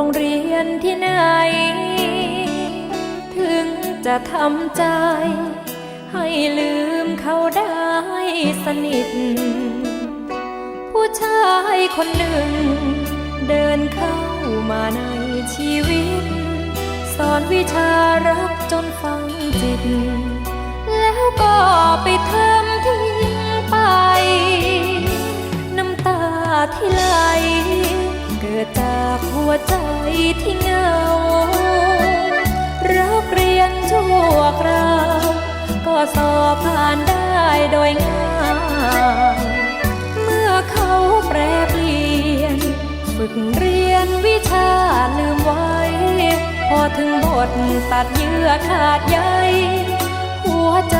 รงเรียนที่ไหน ถึงจะทำใจ ให้ลืมเขาได้สนิท ผู้ชายคนหนึ่ง เดินเข้ามาในชีวิต สอนวิชารักจนฟังจิต แล้วก็ไปเทำทิ้งไป วใจที่เหงา รักเรียนชั่วคราว ก็สอบผ่านได้โดยง่ายเมื่อเขาแปรเปลี่ยน ฝึกเรียนวิชาลืมไว้ พอถึงบทตัดเยื่อขาดใยหัวใจ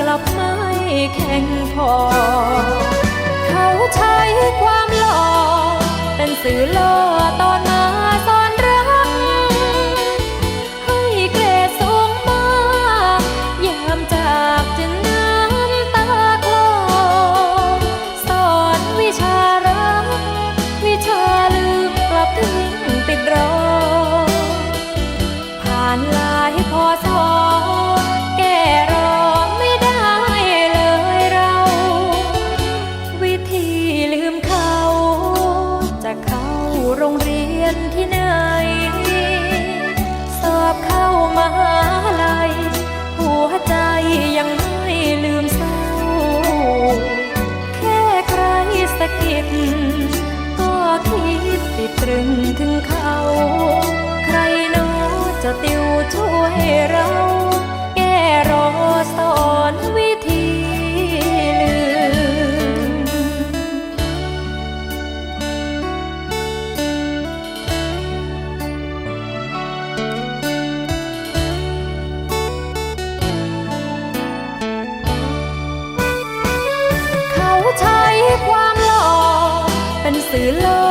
กลับไม่แข็งพอ เขาใช้ความหล่อเป็นสื่อล่อต่อ หลายพอสอแก้รอไม่ได้เลยเรา วิธีลืมเขา จะเข้าโรงเรียนที่ไหน สอบเข้ามหาลัยหัวใจยังไม่ลืมเศร้า แค่ใครสะกิดก็คิดติดตรึงถึงเขา ช่วยเราแก้รอสอนวิธีลืม เขาใช้ความหล่อเป็นสื่อล่อ